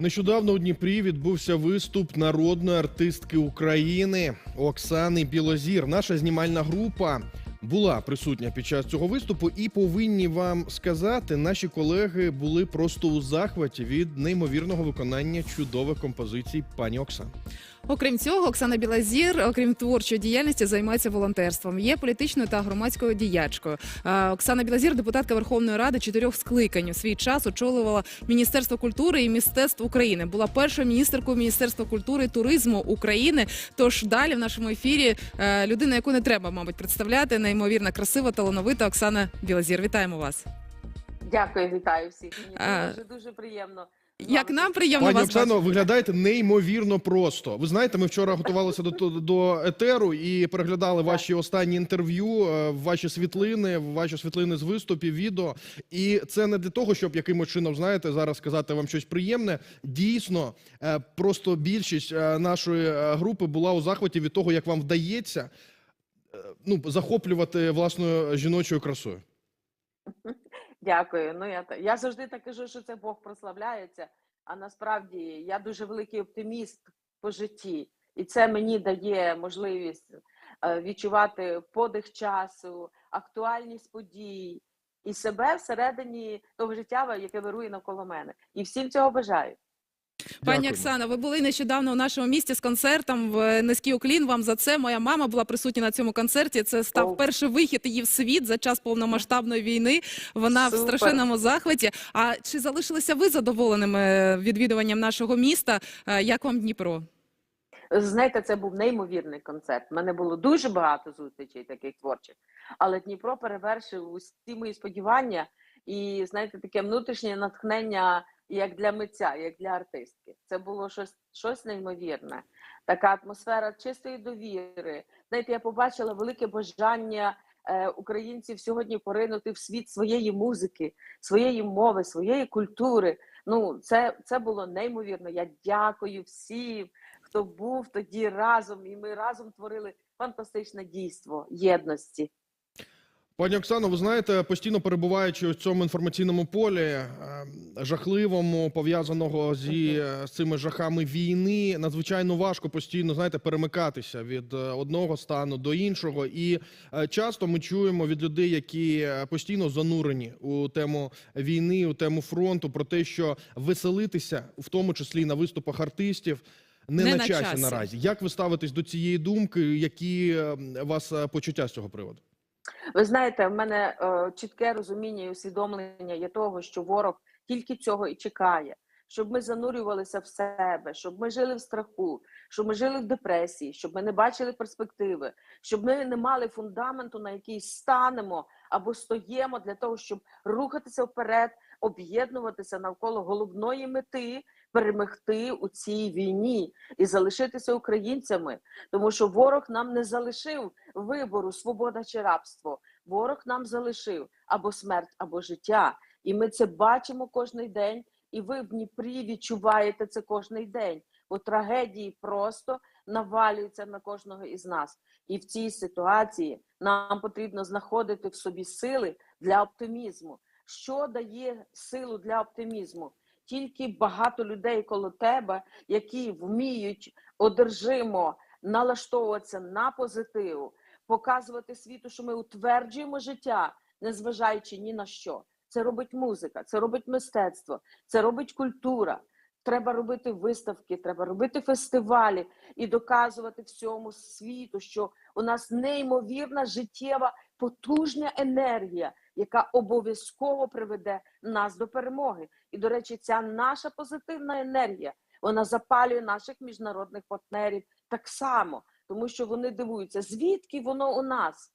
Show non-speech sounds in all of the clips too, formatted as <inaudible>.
Нещодавно у Дніпрі відбувся виступ народної артистки України Оксани Білозір. Наша знімальна група була присутня під час цього виступу, і повинні вам сказати, наші колеги були просто у захваті від неймовірного виконання чудових композицій пані Оксани. Окрім цього, Оксана Білазір, окрім творчої діяльності, займається волонтерством. Є політичною та громадською діячкою. Оксана Білазір, депутатка Верховної Ради чотирьох скликань. У свій час очолювала Міністерство культури і мистецтв України. Була першою міністеркою Міністерства культури і туризму України. Тож далі в нашому ефірі е, людина, яку не треба, мабуть, представляти, неймовірно красива, талановита Оксана Білазір. Вітаємо вас. Дякую, вітаю всіх. Мені А, дуже дуже приємно. Як нам приємно Пані вас Оксано, бачити. виглядаєте неймовірно просто. Ви знаєте, ми вчора готувалися до, до, до етеру і переглядали ваші останні інтерв'ю, е, ваші світлини, ваші світлини з виступів, відео. І це не для того, щоб якимось чином, знаєте, зараз сказати вам щось приємне. Дійсно, е, просто більшість е, нашої групи була у захваті від того, як вам вдається ну, захоплювати власною жіночою красою. Дякую. Ну я я завжди так кажу, що це Бог прославляється. А насправді я дуже великий оптиміст по житті, і це мені дає можливість е, відчувати подих часу, актуальність подій і себе всередині того життя, яке вирує навколо мене. І всім цього бажаю. Пані. Оксана, ви були нещодавно у нашому місті з концертом. В низький уклін вам за це. Моя мама була присутня на цьому концерті. Це став О. перший вихід її в світ за час повномасштабної війни. Вона в страшенному захваті. А чи залишилися ви задоволеними відвідуванням нашого міста? Е, Як вам Дніпро? Знаєте, це був неймовірний концерт. У мене було дуже багато зустрічей таких творчих, але Дніпро перевершив усі мої сподівання і знаєте, таке внутрішнє натхнення як для митця, як для артистки. Це було щось, щось неймовірне. Така атмосфера чистої довіри. Знаєте, я побачила велике бажання е, українців сьогодні поринути в світ своєї музики, своєї мови, своєї культури. Ну, це, це було неймовірно. Я дякую всім, хто був тоді разом, і ми разом творили фантастичне дійство єдності. Пані Оксано, ви знаєте, постійно перебуваючи у цьому інформаційному полі, е, жахливому, пов'язаного зі е, з цими жахами війни, надзвичайно важко постійно знаєте, перемикатися від е, одного стану до іншого. І часто ми чуємо від людей, які постійно занурені у тему війни, у тему фронту, про те, що веселитися, в тому числі на виступах артистів. Не, Не на, на часі, наразі. Як ви ставитесь до цієї думки? Які у вас почуття з цього приводу? Ви знаєте, в мене е, чітке розуміння і усвідомлення є того, що ворог тільки цього і чекає, щоб ми занурювалися в себе, щоб ми жили в страху, щоб ми жили в депресії, щоб ми не бачили перспективи, щоб ми не мали фундаменту, на який станемо або стоїмо для того, щоб рухатися вперед, об'єднуватися навколо головної мети. Перемогти у цій війні і залишитися українцями, тому що ворог нам не залишив вибору, свобода чи рабство. Ворог нам залишив або смерть, або життя. І ми це бачимо кожен день, і ви в Дніпрі відчуваєте це кожен день. Бо трагедії просто навалюються на кожного із нас. І в цій ситуації нам потрібно знаходити в собі сили для оптимізму. Що дає силу для оптимізму? Тільки багато людей коло тебе, які вміють одержимо налаштовуватися на позитив, показувати світу, що ми утверджуємо життя, незважаючи ні на що. Це робить музика, це робить мистецтво, це робить культура. Треба робити виставки, треба робити фестивалі і доказувати всьому світу, що у нас неймовірна життєва потужна енергія, яка обов'язково приведе нас до перемоги. І, до речі, ця наша позитивна енергія вона запалює наших міжнародних партнерів так само, тому що вони дивуються, звідки воно у нас?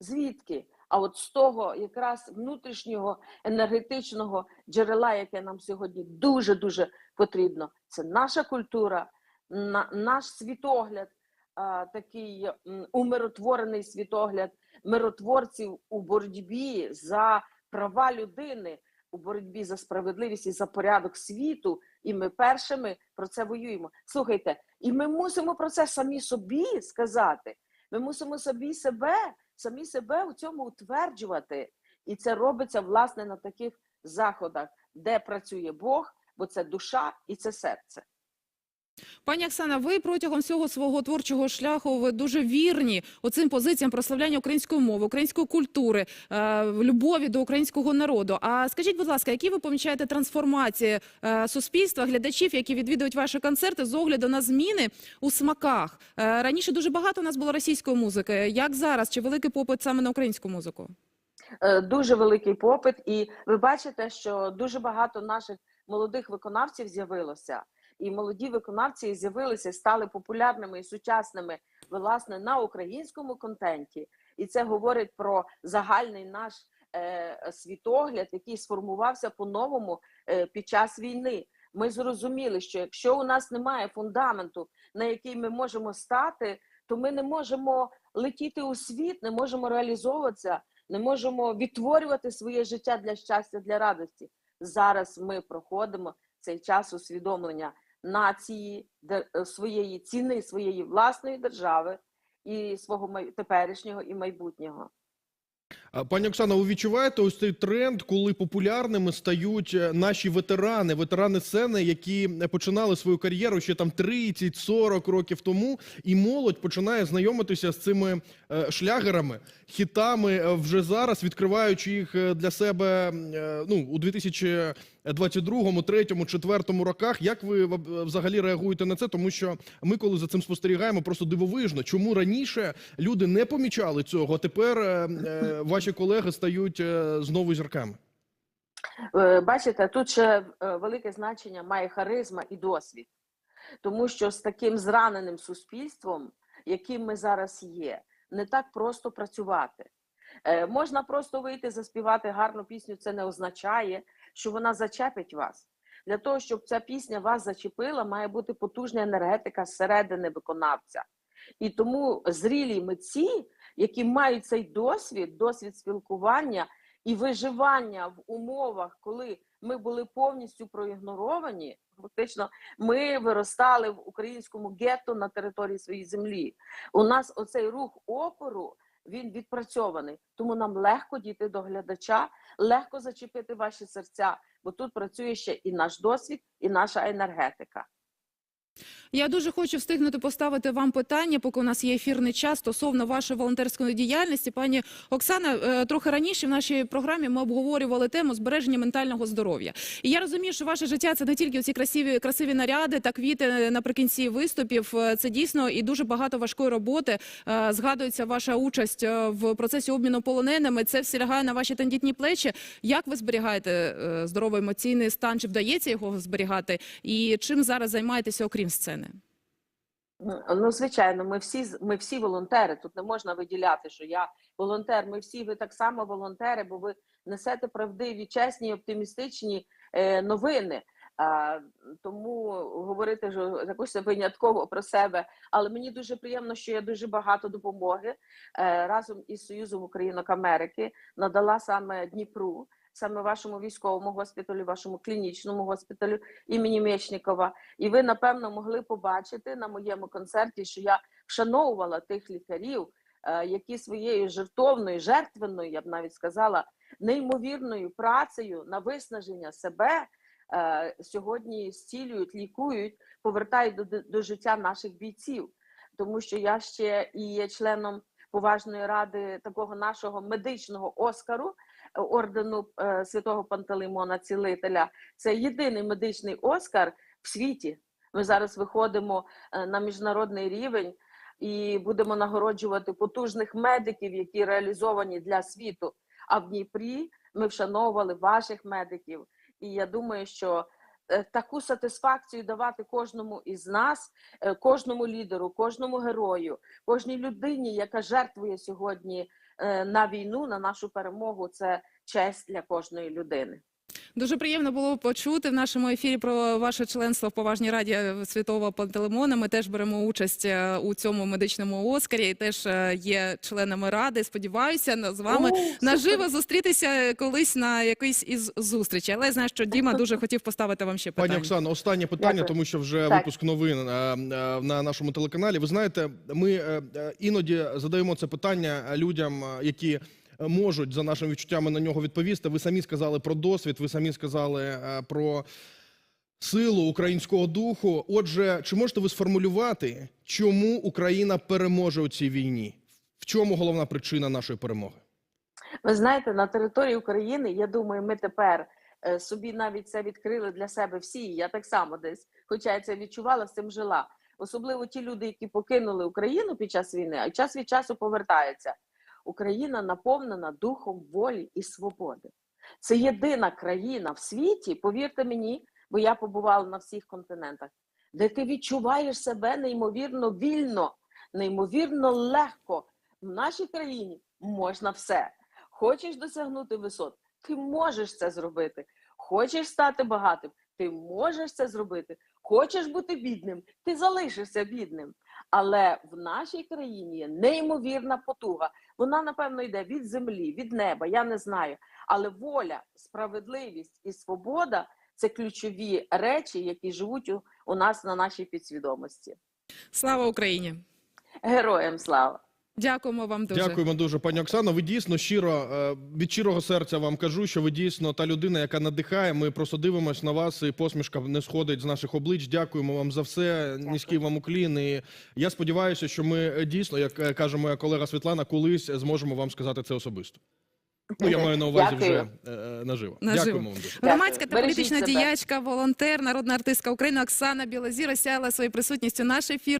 Звідки? А от з того якраз внутрішнього енергетичного джерела, яке нам сьогодні дуже дуже потрібно, це наша культура, на, наш світогляд, такий умиротворений світогляд миротворців у боротьбі за права людини, у боротьбі за справедливість і за порядок світу. І ми першими про це воюємо. Слухайте, і ми мусимо про це самі собі сказати. Ми мусимо собі себе, самі себе у цьому утверджувати. І це робиться власне на таких заходах, де працює Бог, бо це душа і це серце. Пані Оксана, ви протягом всього свого творчого шляху ви дуже вірні оцим позиціям прославляння української мови, української культури, е, любові до українського народу. А скажіть, будь ласка, які ви помічаєте трансформації е, суспільства, глядачів, які відвідують ваші концерти з огляду на зміни у смаках? Е, раніше дуже багато у нас було російської музики. Як зараз? Чи великий попит саме на українську музику? Дуже великий попит, і ви бачите, що дуже багато наших молодих виконавців з'явилося. І молоді виконавці з'явилися, стали популярними і сучасними власне на українському контенті. І це говорить про загальний наш е, світогляд, який сформувався по-новому е, під час війни. Ми зрозуміли, що якщо у нас немає фундаменту, на який ми можемо стати, то ми не можемо летіти у світ, не можемо реалізовуватися, не можемо відтворювати своє життя для щастя, для радості. Зараз ми проходимо цей час усвідомлення нації, е, своєї ціни своєї власної держави і свого теперішнього і майбутнього. Пані Оксано, ви відчуваєте ось цей тренд, коли популярними стають е, наші ветерани, ветерани сцени, які е, починали свою кар'єру ще там 30-40 років тому, і молодь починає знайомитися з цими шлягерами, хітами вже зараз, відкриваючи їх для себе ну, у 2022, 3, 4 роках. Як ви взагалі реагуєте на це? Тому що ми, коли за цим спостерігаємо, просто дивовижно, чому раніше люди не помічали цього, а тепер е, е, <laughs> ваші колеги стають е, знову зірками. Е, Бачите, тут ще е, велике значення має харизма і досвід, тому що з таким зраненим суспільством, яким ми зараз є, не так просто працювати. Е, Можна просто вийти заспівати гарну пісню, це не означає, що вона зачепить вас. Для того, щоб ця пісня вас зачепила, має бути потужна енергетика зсередини виконавця. І тому зрілі митці, які мають цей досвід, досвід спілкування і виживання в умовах, коли ми були повністю проігноровані, фактично, ми виростали в українському гетто на території своєї землі. У нас оцей рух опору. Він відпрацьований, тому нам легко дійти до глядача, легко зачепити ваші серця, бо тут працює ще і наш досвід, і наша енергетика. Я дуже хочу встигнути поставити вам питання, поки у нас є ефірний час стосовно вашої волонтерської діяльності. Пані Оксана, е, трохи раніше в нашій програмі ми обговорювали тему збереження ментального здоров'я. І я розумію, що ваше життя це не тільки ці красиві красиві наряди та квіти наприкінці виступів. Е, Це дійсно і дуже багато важкої роботи. Е, Згадується ваша участь в процесі обміну полоненими. Це все лягає на ваші тендітні плечі. Як ви зберігаєте здоровий емоційний стан? Чи вдається його зберігати? І чим зараз займаєтеся окрім сцени? Ну, звичайно, ми всі ми всі волонтери. Тут не можна виділяти, що я волонтер. Ми всі ви так само волонтери, бо ви несете правдиві, чесні, оптимістичні е, новини. А, тому говорити ж якось винятково про себе. Але мені дуже приємно, що я дуже багато допомоги е, разом із Союзом Українок Америки надала саме Дніпру, саме вашому військовому госпіталю, вашому клінічному госпіталю імені Мечникова. І ви, напевно, могли побачити на моєму концерті, що я вшановувала тих лікарів, е, які своєю жертовною, жертвенною, я б навіть сказала, неймовірною працею на виснаження себе е, сьогодні зцілюють, лікують, повертають до, до життя наших бійців. Тому що я ще і є членом поважної ради такого нашого медичного оскару ордену е, святого Пантелеймона Цілителя. Це єдиний медичний оскар в світі. Ми зараз виходимо е, на міжнародний рівень і будемо нагороджувати потужних медиків, які реалізовані для світу. А в Дніпрі ми вшановували ваших медиків. І я думаю, що е, таку сатисфакцію давати кожному із нас, кожному лідеру, кожному герою, кожній людині, яка жертвує сьогодні на війну, на нашу перемогу, це честь для кожної людини. Дуже приємно було почути в нашому ефірі про ваше членство в поважній раді святого Пантелеймона. Ми теж беремо участь е, у цьому медичному оскарі і теж е, є членами ради. Сподіваюся, на- з вами О, наживо зустрітися колись на якийсь із зустрічей. Але я знаю, що Діма дуже хотів поставити вам ще питання. Пані Оксано, останнє питання, Дякую. тому що вже Так. випуск новин е, е, на нашому телеканалі. Ви знаєте, ми е, е, іноді задаємо це питання людям, е, які е, можуть за нашими відчуттями на нього відповісти. Ви самі сказали про досвід, ви самі сказали е, про силу українського духу. Отже, чи можете ви сформулювати, чому Україна переможе у цій війні? В чому головна причина нашої перемоги? Ви знаєте, на території України, я думаю, ми тепер е, собі навіть це відкрили для себе всі. Я так само десь, хоча я це відчувала, з цим жила. Особливо ті люди, які покинули Україну під час війни, а час від часу повертаються. Україна наповнена духом волі і свободи. Це єдина країна в світі, повірте мені, бо я побувала на всіх континентах, де ти відчуваєш себе неймовірно вільно, неймовірно легко. В нашій країні можна все. Хочеш досягнути висот, ти можеш це зробити. Хочеш стати багатим, ти можеш це зробити. Хочеш бути бідним, ти залишишся бідним. Але в нашій країні є неймовірна потуга. Вона, напевно, йде від землі, від неба, я не знаю. Але воля, справедливість і свобода це ключові речі, які живуть у, у нас на нашій підсвідомості. Слава Україні! Героям слава! Дякуємо вам дуже. Дякуємо дуже, пані Оксано. Ви дійсно щиро е, від щирого серця вам кажу, що ви дійсно та людина, яка надихає. Ми просто дивимось на вас, і посмішка не сходить з наших облич. Дякуємо вам за все. Низький вам уклін. І я сподіваюся, що ми е, дійсно, як е, каже моя колега Світлана, колись зможемо вам сказати це особисто. Ну я маю на увазі Дякую. вже е, наживо. Наживо. Дякуємо вам дуже. Громадська та Бережіть політична себе. діячка, волонтер, народна артистка України Оксана Білозір осяяла своєю присутністю наш ефір.